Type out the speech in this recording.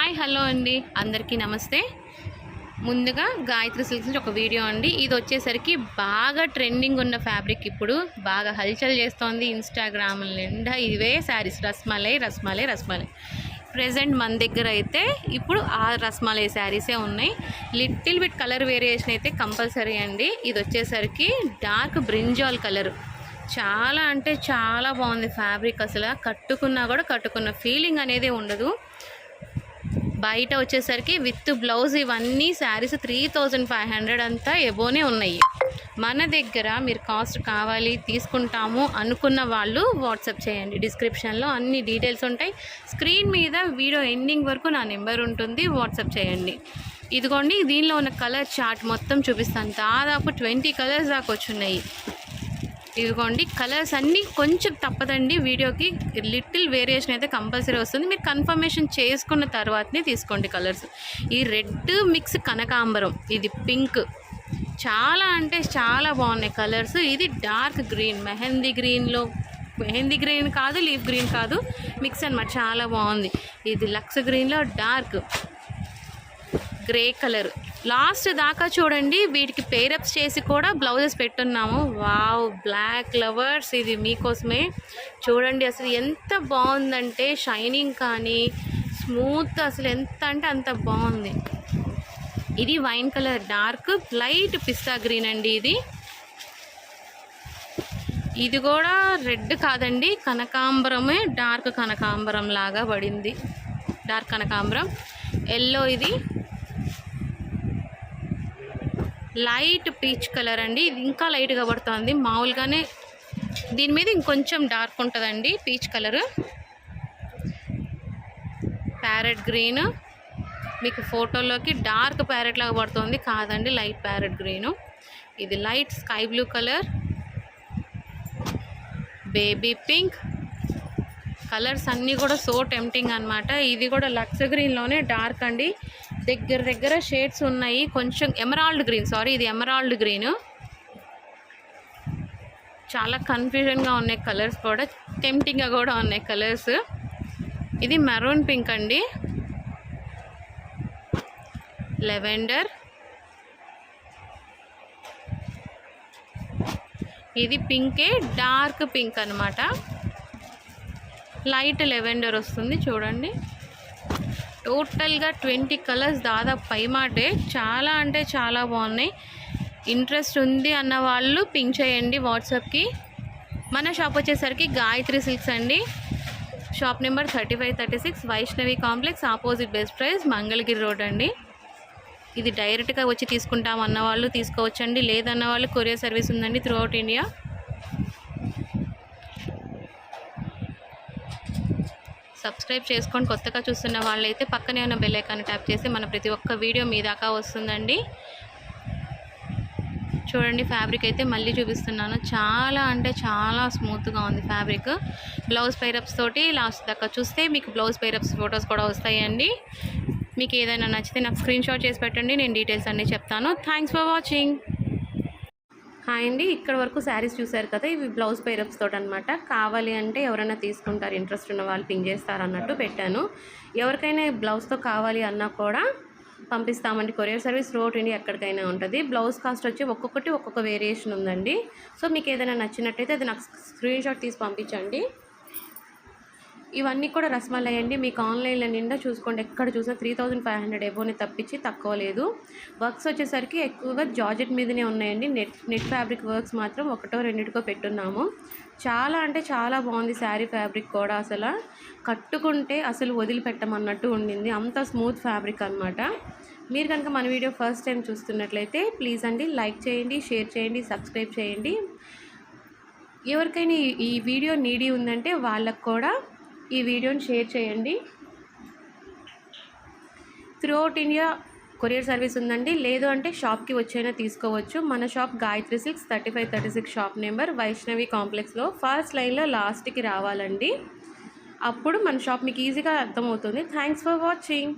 Hi hello అండి. అందరికీ నమస్తే. ముందుగా గాయత్రి సిల్క్స్ నుంచి ఒక వీడియో అండి. ఇది వచ్చేసరికి బాగా ట్రెండింగ్ ఉన్న ఫ్యాబ్రిక్ ఇప్పుడు. బాగా హల్చల్ చేస్తోంది ఇన్స్టాగ్రామ్ నిండా. ఇవే శారీస్ రస్మలై రస్మలై రస్మలై. ప్రజెంట్ మన దగ్గర అయితే ఇప్పుడు ఆ రస్మలై శారీసే ఉన్నాయి. లిటిల్ బిట్ కలర్ వేరియేషన్ అయితే కంపల్సరీ అండి. ఇది వచ్చేసరికి డార్క్ బ్రింజాల్ కలర్ చాలా అంటే చాలా బాగుంది ఫ్యాబ్రిక్ అసలు. కట్టుకున్నా కూడా కట్టుకున్న ఫీలింగ్ అనేది ఉండదు. బయట వచ్చేసరికి విత్ బ్లౌజ్ ఇవన్నీ saris three thousand five hundred అంతా ఎబోనే ఉన్నాయి. మన దగ్గర మీరు కాస్ట్ కావాలి తీసుకుంటాము అనుకున్న వాళ్ళు వాట్సాప్ చేయండి. డిస్క్రిప్షన్లో అన్ని డీటెయిల్స్ ఉంటాయి. స్క్రీన్ మీద వీడియో ఎండింగ్ వరకు నా నెంబర్ ఉంటుంది. వాట్సాప్ చేయండి. ఇదిగోండి దీనిలో ఉన్న కలర్ చార్ట్ మొత్తం చూపిస్తాను. దాదాపు ట్వంటీ కలర్స్ దాకా వచ్చున్నాయి. ఇదిగోండి కలర్స్ అన్నీ కొంచెం తప్పదండి వీడియోకి. లిటిల్ వేరియేషన్ అయితే కంపల్సరీ వస్తుంది. మీరు కన్ఫర్మేషన్ చేసుకున్న తర్వాతనే తీసుకోండి కలర్స్ ఈ రెడ్ మిక్స్ కనకాంబరం ఇది పింక్. చాలా అంటే చాలా బాగున్నాయి కలర్స్ ఇది డార్క్ గ్రీన్ మెహందీ గ్రీన్లో మెహందీ గ్రీన్ కాదు లీఫ్ గ్రీన్ కాదు మిక్స్ అనమాట చాలా బాగుంది. ఇది లక్స్ గ్రీన్లో డార్క్ గ్రే కలర్. లాస్ట్ దాకా చూడండి వీటికి పేరప్స్ చేసి కూడా బ్లౌజెస్ పెట్టున్నాము. వావ్ బ్లాక్ లవర్స్ ఇది మీకోసమే. చూడండి అసలు ఎంత బాగుందంటే షైనింగ్ కానీ స్మూత్ అసలు ఎంత అంటే అంత బాగుంది. ఇది wine colour dark light pista green అండి ఇది. ఇది కూడా రెడ్ కాదండి కనకాంబరమే డార్క్ కనకాంబరం లాగా పడింది. డార్క్ కనకాంబరం. ఎల్లో ఇది. లైట్ పీచ్ కలర్ అండి. ఇది ఇంకా లైట్గా పడుతుంది. మామూలుగానే దీని మీద ఇంకొంచెం డార్క్ ఉంటుందండి పీచ్ కలర్. Parrot green. మీకు ఫోటోలోకి డార్క్ ప్యారెట్ లాగా పడుతుంది. కాదండి లైట్ ప్యారెట్ గ్రీను. ఇది light sky blue colour. Baby pink. Colours అన్నీ కూడా సో టెంప్టింగ్ అనమాట ఇది కూడా లక్స్ గ్రీన్లోనే డార్క్ అండి. దగ్గర దగ్గర షేడ్స్ ఉన్నాయి. కొంచెం ఎమరాల్డ్ గ్రీన్ సారీ ఇది ఎమరాల్డ్ గ్రీన్. చాలా కన్ఫ్యూజన్గా ఉన్నాయి కలర్స్ కూడా. టెంప్టింగ్గా కూడా ఉన్నాయి కలర్స్. ఇది మెరూన్ పింక్ అండి. లెవెండర్. ఇది పింకే డార్క్ పింక్ అనమాట లైట్ లెవెండర్ వస్తుంది చూడండి. టోటల్గా ట్వంటీ కలర్స్ దాదాపు పై మాటే చాలా అంటే చాలా బాగున్నాయి. ఇంట్రెస్ట్ ఉంది అన్న వాళ్ళు పింక్ చేయండి వాట్సాప్కి. మన షాప్ వచ్చేసరికి గాయత్రి సిల్క్స్ అండి. Shop number thirty five thirty six Vaishnavi complex opposite best price Mangalagiri road అండి. ఇది డైరెక్ట్గా వచ్చి తీసుకుంటాం అన్న వాళ్ళు తీసుకోవచ్చండి. లేదన్న వాళ్ళు కొరియర్ సర్వీస్ ఉందండి త్రూ అవుట్ ఇండియా. సబ్స్క్రైబ్ చేసుకొని కొత్తగా చూస్తున్న వాళ్ళైతే పక్కనే ఉన్న బెల్ ఐకాన్ ట్యాప్ చేసి మన ప్రతి ఒక్క వీడియో మీ దాకా వస్తుందండి. చూడండి ఫ్యాబ్రిక్ అయితే మళ్ళీ చూపిస్తున్నాను. చాలా అంటే చాలా స్మూత్గా ఉంది ఫ్యాబ్రిక్ బ్లౌజ్ పైరప్స్ తోటి లాస్ట్ దాకా చూస్తే మీకు బ్లౌజ్ పైరప్స్ ఫొటోస్ కూడా వస్తాయండి. మీకు ఏదైనా నచ్చితే నాకు స్క్రీన్ షాట్ చేసి పెట్టండి నేను డీటెయిల్స్ అన్నీ చెప్తాను. థ్యాంక్స్ ఫర్ వాచింగ్ హాయ్ అండి. ఇక్కడ వరకు శారీస్ చూసారు కదా ఇవి బ్లౌజ్ పైరప్స్ తోటి అనమాట కావాలి అంటే ఎవరైనా తీసుకుంటారు ఇంట్రెస్ట్ ఉన్న వాళ్ళు పింక్ చేస్తారు అన్నట్టు పెట్టాను. ఎవరికైనా బ్లౌజ్తో కావాలి అన్నా కూడా పంపిస్తామండి. కొరియర్ సర్వీస్ రోడ్ ఇండి ఎక్కడికైనా ఉంటుంది. బ్లౌజ్ కాస్ట్ వచ్చి ఒక్కొక్కటి ఒక్కొక్క వేరియేషన్ ఉందండి. సో మీకు ఏదైనా నచ్చినట్టయితే అది నాకు స్క్రీన్ షాట్ తీసి పంపించండి. ఇవన్నీ కూడా రసమలై అండి మీకు ఆన్లైన్లో నిండా చూసుకోండి. ఎక్కడ చూసినా త్రీ థౌజండ్ ఫైవ్ హండ్రెడ్ ఎబోని తప్పించి తక్కువ లేదు. వర్క్స్ వచ్చేసరికి ఎక్కువగా జార్జెట్ మీదనే ఉన్నాయండి. నెట్ నెట్ ఫ్యాబ్రిక్ వర్క్స్ మాత్రం ఒకటో రెండిటికో పెట్టున్నాము. చాలా అంటే చాలా బాగుంది శారీ ఫ్యాబ్రిక్ కూడా అసలు. కట్టుకుంటే అసలు వదిలిపెట్టమన్నట్టు ఉండింది. అంత స్మూత్ ఫ్యాబ్రిక్ అనమాట మీరు కనుక మన వీడియో ఫస్ట్ టైం చూస్తున్నట్లయితే ప్లీజ్ అండి లైక్ చేయండి షేర్ చేయండి సబ్స్క్రైబ్ చేయండి. ఎవరికైనా ఈ- ఈ వీడియో నీడీ ఉందంటే వాళ్ళకు కూడా ఈ వీడియోని షేర్ చేయండి. Throughout India courier service ఉందండి. లేదు అంటే షాప్కి వచ్చైనా తీసుకోవచ్చు. మన shop Gayatri six thirty five thirty six shop number Vaishnavi కాంప్లెక్స్లో ఫస్ట్ లైన్లో లాస్ట్కి రావాలండి. అప్పుడు మన షాప్ మీకు ఈజీగా అర్థమవుతుంది. Thanks for watching.